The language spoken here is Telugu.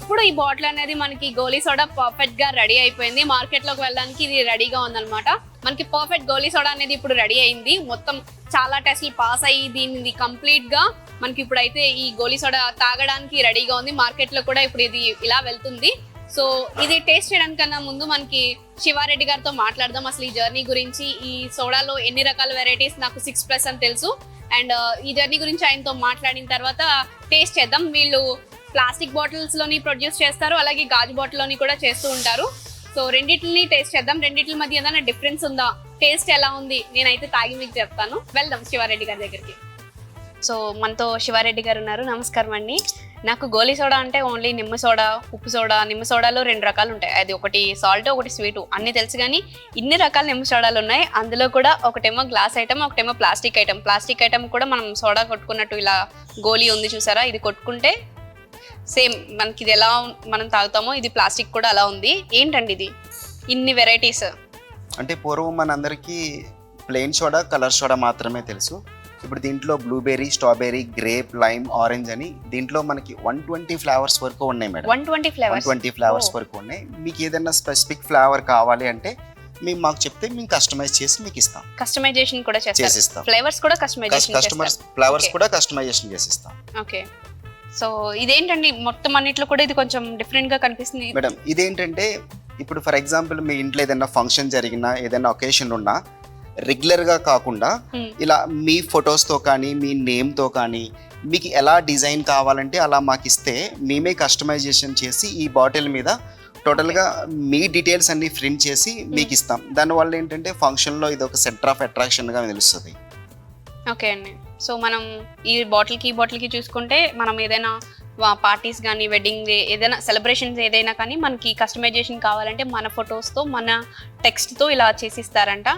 ఇప్పుడు ఈ బాటిల్ అనేది మనకి గోలీ సోడా పర్ఫెక్ట్గా రెడీ అయిపోయింది. మార్కెట్లోకి వెళ్ళడానికి ఇది రెడీగా ఉందన్నమాట. మనకి పర్ఫెక్ట్ గోలీ సోడా అనేది ఇప్పుడు రెడీ అయింది. మొత్తం చాలా టెస్ట్లు పాస్ అయ్యి దీనిది కంప్లీట్గా మనకి ఇప్పుడు అయితే ఈ గోలీ సోడా తాగడానికి రెడీగా ఉంది. మార్కెట్లో కూడా ఇప్పుడు ఇది ఇలా వెళ్తుంది. సో ఇది టేస్ట్ చేయడానికన్నా ముందు మనకి శివారెడ్డి గారితో మాట్లాడదాం. అసలు ఈ జర్నీ గురించి ఈ సోడాలో ఎన్ని రకాల వెరైటీస్ నాకు సిక్స్ ప్లస్ అని తెలుసు. అండ్ uh, ఈ జర్నీ గురించి ఆయనతో మాట్లాడిన తర్వాత టేస్ట్ చేద్దాం. వీళ్ళు ప్లాస్టిక్ బాటిల్స్లోని ప్రొడ్యూస్ చేస్తారు అలాగే గాజు బాటిల్లోని కూడా చేస్తూ ఉంటారు. సో రెండిటిని టేస్ట్ చేద్దాం. రెండింటి మధ్య ఏదైనా డిఫరెన్స్ ఉందా? టేస్ట్ ఎలా ఉంది? నేనైతే తాగి మీకు చెప్తాను. వెళ్దాం శివారెడ్డి గారి దగ్గరికి. సో మనతో శివారెడ్డి గారు ఉన్నారు. నమస్కారం అండి. నాకు గోలీ సోడా అంటే ఓన్లీ నిమ్మ సోడా ఉప్పు సోడా నిమ్మ సోడాలో రెండు రకాలు ఉంటాయి. అది ఒకటి సాల్ట్ ఒకటి స్వీట్ అన్ని తెలుసు కానీ ఇన్ని రకాల నిమ్మ సోడాలు ఉన్నాయి. అందులో కూడా ఒకటేమో గ్లాస్ ఐటమ్ ఒకటేమో ప్లాస్టిక్ ఐటమ్ ప్లాస్టిక్ ఐటమ్ కూడా మనం సోడా కొట్టుకున్నట్టు ఇలా గోలీ ఉంది చూసారా? ఇది కొట్టుకుంటే సేమ్ మనకి ఇది ఎలా మనం తాగుతామో ఇది ప్లాస్టిక్ కూడా అలా ఉంది. ఏంటండి ఇది? ఇన్ని వెరైటీస్. అంటే పూర్వం మనందరికీ ప్లెయిన్ సోడా కలర్ సోడా మాత్రమే తెలుసు. ఇప్పుడు దీంట్లో blueberry strawberry grape lime orange అని దీంట్లో మనకి వన్ ట్వంటీ ఫ్లేవర్స్ వరకు ఉన్నాయి madam. One twenty flavours? Twenty flavours. వరకు ఉన్నాయి. మీకు ఏదైనా స్పెసిఫిక్ ఫ్లేవర్ కావాలి అంటే మేము మాకు చెప్తే మేము కస్టమైజ్ చేసి మీకు ఇస్తాం. కస్టమైజేషన్ కూడా చేసిస్తాం. ఫ్లేవర్స్ కూడా కస్టమైజేషన్ కస్టమర్స్ ఫ్లవర్స్. కూడా కస్టమైజేషన్ చేసిస్తాం. ఓకే. సో ఇదేంటండి? మొత్తం అన్నిట్లో కూడా ఇది కొంచెం డిఫరెంట్గా కనిపిస్తుంది. మేడం ఇదేంటంటే ఇప్పుడు ఫర్ ఎగ్జాంపుల్ మీ ఇంట్లో ఏదైనా ఫంక్షన్ జరిగినా ఏదైనా ఒకేషన్ ఉన్నా రెగ్యులర్గా కాకుండా Hmm. ఇలా మీ ఫొటోస్తో కానీ మీ నేమ్తో కానీ మీకు ఎలా డిజైన్ కావాలంటే అలా మాకు ఇస్తే మేమే కస్టమైజేషన్ చేసి ఈ బాటిల్ మీద టోటల్గా మీ డీటెయిల్స్ అన్ని ప్రింట్ చేసి మీకు ఇస్తాం. దానివల్ల ఏంటంటే ఫంక్షన్లో ఇది ఒక సెంటర్ ఆఫ్ అట్రాక్షన్గా తెలుస్తుంది. ఓకే అండి. సో మనం ఈ బాటిల్కి ఈ బాటిల్కి చూసుకుంటే మనం ఏదైనా పార్టీస్ కానీ వెడ్డింగ్ ఏదైనా సెలబ్రేషన్స్ ఏదైనా కానీ మనకి కస్టమైజేషన్ కావాలంటే మన ఫొటోస్తో మన టెక్స్ట్తో ఇలా చేసిస్తారంట.